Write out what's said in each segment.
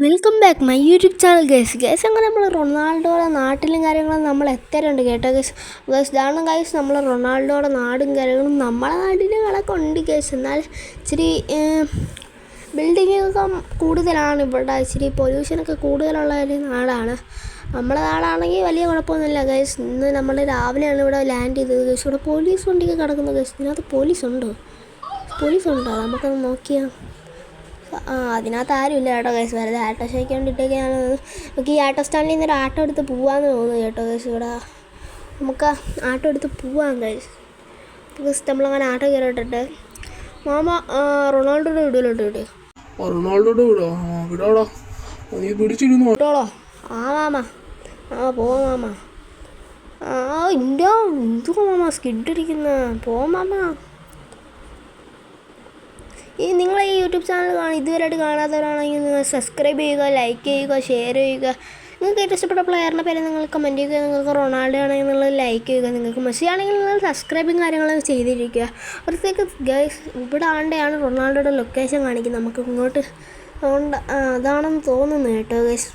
Welcome back my YouTube channel guys guys അങ്ങനെ നമ്മൾ റൊണാൾഡോയുടെ നാട്ടിലും കാര്യങ്ങളും നമ്മൾ എത്തരുണ്ട് കേട്ടോ ഗേസ് ഗേസ് ഇതാണ് ഗൈസ് നമ്മൾ റൊണാൾഡോയുടെ നാടും കാര്യങ്ങളും നമ്മളെ നാട്ടിലുകളൊക്കെ ഉണ്ട് ഗേസ് എന്നാൽ ഇച്ചിരി ബിൽഡിങ്ങൊക്കെ കൂടുതലാണ് ഇവിടെ. ഇച്ചിരി പൊല്യൂഷനൊക്കെ കൂടുതലുള്ള ഒരു നാടാണ്. നമ്മളെ നാടാണെങ്കിൽ വലിയ കുഴപ്പമൊന്നുമില്ല ഗൈസ് ഇന്ന് നമ്മൾ രാവിലെയാണ് ഇവിടെ ലാൻഡ് ചെയ്തത് ഗൈസ് ഇവിടെ പോലീസ് വണ്ടിയൊക്കെ കിടക്കുന്നു ഗൈസ് ഇതിനകത്ത് പോലീസ് ഉണ്ടോ? പോലീസ് ഉണ്ടോ? നമുക്കത് നോക്കിയാൽ ആ അതിനകത്ത് ആരുമില്ല കേട്ടോ കേസ് വെറുതെ ആട്ടോ ഷോയ്ക്ക് വേണ്ടിയിട്ടൊക്കെയാണ് നമുക്ക് ഈ ആട്ടോ സ്റ്റാൻഡിൽ നിന്ന് ഒരു ആട്ടോ എടുത്ത് പോവാന്ന് തോന്നുന്നു കേട്ടോ കേസ് ഇവിടെ നമുക്ക് ആട്ടോ എടുത്ത് പോവാൻ കഴിച്ചു നമുക്ക് നമ്മളങ്ങനെ ആട്ടോ കയറിയിട്ടിട്ട് മാമ റൊണാൾഡോയുടെ വീടുകളുണ്ട് വീട് റൊണാൾഡോയുടെ വീടോ? വിടാടാ. നീ പിടിച്ചിരുന്നു? കേട്ടോളോ ആ മാമ. ആ പോ മാമ. ആ ഇല്ല എന്തുവാ മാമ? സ്കിഡ് അടിക്കുന്ന. പോ മാമ. ഈ നിങ്ങൾ ഈ യൂട്യൂബ് ചാനൽ കാണാൻ ഇതുവരെയായിട്ട് കാണാത്തവരാണെങ്കിൽ നിങ്ങൾ സബ്സ്ക്രൈബ് ചെയ്യുക ലൈക്ക് ചെയ്യുക ഷെയർ ചെയ്യുക. നിങ്ങൾക്ക് ഏറ്റവും ഇഷ്ടപ്പെട്ട പ്ലെയറിന്റെ പേര് നിങ്ങൾ കമന്റ് ചെയ്യുക. നിങ്ങൾക്ക് റൊണാൾഡോ ആണെങ്കിൽ നിങ്ങൾ ലൈക്ക് ചെയ്യുക. നിങ്ങൾക്ക് മെസ്സി ആണെങ്കിൽ നിങ്ങൾ സബ്സ്ക്രൈബും കാര്യങ്ങളും ചെയ്തിരിക്കുക. അപ്പോഴത്തേക്ക് ഗൈസ് ഇവിടെ ആണ്ടെയാണ് റൊണാൾഡോയുടെ ലൊക്കേഷൻ കാണിക്കുന്നത്? നമുക്ക് ഇങ്ങോട്ട് ഉണ്ട് അതാണെന്ന് തോന്നുന്നു കേട്ടോ ഗൈസ്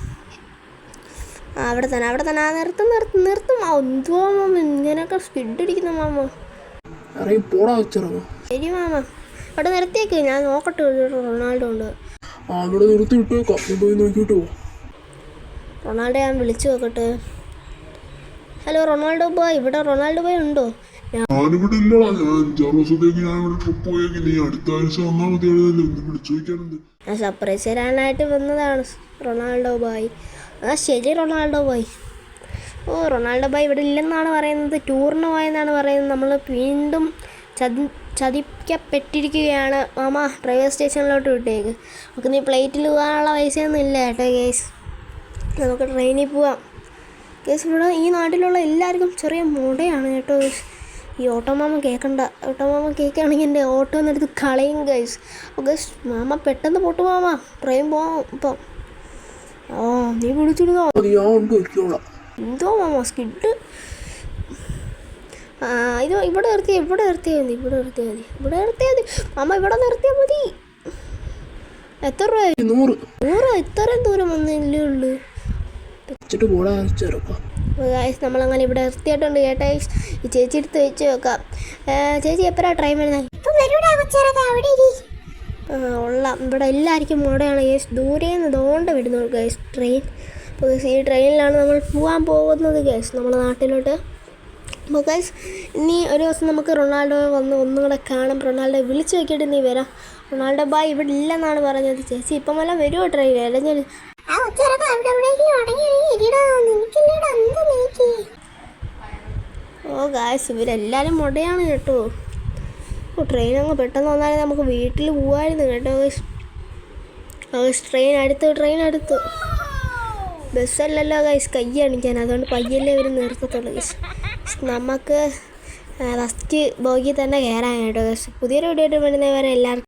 അവിടെ തന്നെ അവിടെ തന്നെ. ആ നിർത്തും നിർത്തും നിർത്തും. എന്തോ മാമ? ഇങ്ങനെയൊക്കെ സ്പിഡ് അടിക്കുന്ന മാമ. ശരി മാമ. അവിടെ നിർത്തിയേക്ക്. ഞാൻ നോക്കട്ടെ ഒരു റൊണാൾഡോ ഉണ്ട് അവിടെ ഇവിടെ നിർത്തി വിട്ടേക്കാം പോയി നോക്കിട്ടോ റൊണാൾഡോ ഞാൻ വിളിച്ചു നോക്കട്ടെ. ഹലോ റൊണാൾഡോ ബോയ് ഇവിടെ റൊണാൾഡോ ബോയ് ഉണ്ടോ? ഞാനിവിടെ ഇല്ലടാ. ഞാൻ അഞ്ചാറ് ദിവസത്തേക്ക് ഞാൻ ഇവിടെ ട്രിപ്പ് പോയേക്ക്. നീ അടുത്ത ആഴ്ച വന്നാൽ മതിയാണല്ലോ ഒന്ന് വിളിച്ചു ചോദിക്കാനുണ്ട്. ഞാൻ സർപ്രൈസ് തരാനായിട്ട് വന്നതാണ് റൊണാൾഡോ ബോയ് ആ ശരി റൊണാൾഡോ ബോയ് ഓ റൊണാൾഡോ ബോയ് ഇവിടെ ഇല്ലെന്നാണ് പറയുന്നത്. ടൂറിന് പോയെന്നാണ് പറയുന്നത്. നമ്മൾ വീണ്ടും ചതി ചതിക്കപ്പെട്ടിരിക്കുകയാണ്. മാമ റെയിൽവേ സ്റ്റേഷനിലോട്ട് വിട്ടേക്ക്. നമുക്ക് നീ പ്ലേറ്റിൽ പോകാനുള്ള പൈസയൊന്നും ഇല്ല കേട്ടോ കേസ് നമുക്ക് ട്രെയിനിൽ പോവാം. കേസ് ഇവിടെ ഈ നാട്ടിലുള്ള എല്ലാവർക്കും ചെറിയ മുടയാണ് കേട്ടോ കേസ് ഈ ഓട്ടോ മാമ കേൾക്കണ്ട ഓട്ടോ മാമ കേൾക്കുകയാണെങ്കിൽ എന്റെ ഓട്ടോ എന്നെടുത്ത് കളയും ഗൈസ് ഓക്കെ മാമ പെട്ടെന്ന് പൊട്ടു മാമ. ട്രെയിൻ പോവാം ഇപ്പം. ഓ നീ വിളിച്ചിരുന്നോ? എന്തോ മാമ സ്കിഡ് ഇത് ഇവിടെ നിർത്തിയാൽ ഇവിടെ നിർത്തിയാൽ മതി ഇവിടെ നിർത്തിയാൽ മതി. ഇവിടെ നിർത്തിയാൽ മതി. അമ്മ ഇവിടെ നിർത്തിയാൽ മതി. എത്ര രൂപ നൂറ്. നൂറ്? ഇത്രയും ദൂരം വന്നില്ലേ ഉള്ളൂ. വെച്ചിട്ട് പോടാ വെച്ചിറക്കാം ഗായ്സ് നമ്മളങ്ങനെ ഇവിടെ നിർത്തിയിട്ടുണ്ട് കേട്ടോ. ഈ ചേച്ചി എടുത്ത് വെച്ച് വെക്കാം. ഏ, ചേച്ചി എപ്പോഴാ ട്രെയിൻ വരുന്നത് ഉള്ള ഇവിടെ എല്ലാവർക്കും മോഡയാണ് ഗേസ് ദൂരെ നിന്ന് ദോണ്ട വിടുന്നു ഗേസ് ട്രെയിൻ അപ്പോൾ ഈ ട്രെയിനിലാണ് നമ്മൾ പോകാൻ പോകുന്നത് ഗേസ് നമ്മുടെ നാട്ടിലോട്ട്. അപ്പോൾ ഗൈസ് ഇനി ഒരു ദിവസം നമുക്ക് റൊണാൾഡോ വന്ന് ഒന്നും കൂടെ കാണും. റൊണാൾഡോ വിളിച്ചു നോക്കിയിട്ട് നീ വരാം. റൊണാൾഡോ ബായ് ഇവിടെ ഇല്ലെന്നാണ് പറഞ്ഞത്. ചേച്ചി ഇപ്പം വല്ല വരുമോ ട്രെയിൻ അല്ലെങ്കിൽ ഓ ഗായ്സ് ഇവരെല്ലാവരും മുടയാണ് കേട്ടോ. ഓ ട്രെയിൻ അങ്ങ് പെട്ടെന്ന് വന്നാലും നമുക്ക് വീട്ടിൽ പോവായിരുന്നു കേട്ടോ ട്രെയിൻ അടുത്ത് ട്രെയിൻ അടുത്ത്. ബസ്സല്ലല്ലോ ഗൈസ് കൈ കാണിക്കാൻ അതുകൊണ്ട് പയ്യല്ലേ അവർ നിർത്തത്തുള്ളൂ ഗൈസ് നമുക്ക് ഫസ്റ്റ് ബോഗി തന്നെ കയറാൻ കേട്ടോ ഗൈസ് പുതിയൊരു വീഡിയോ ഇട്ട് വരുന്നവരെ എല്ലാവർക്കും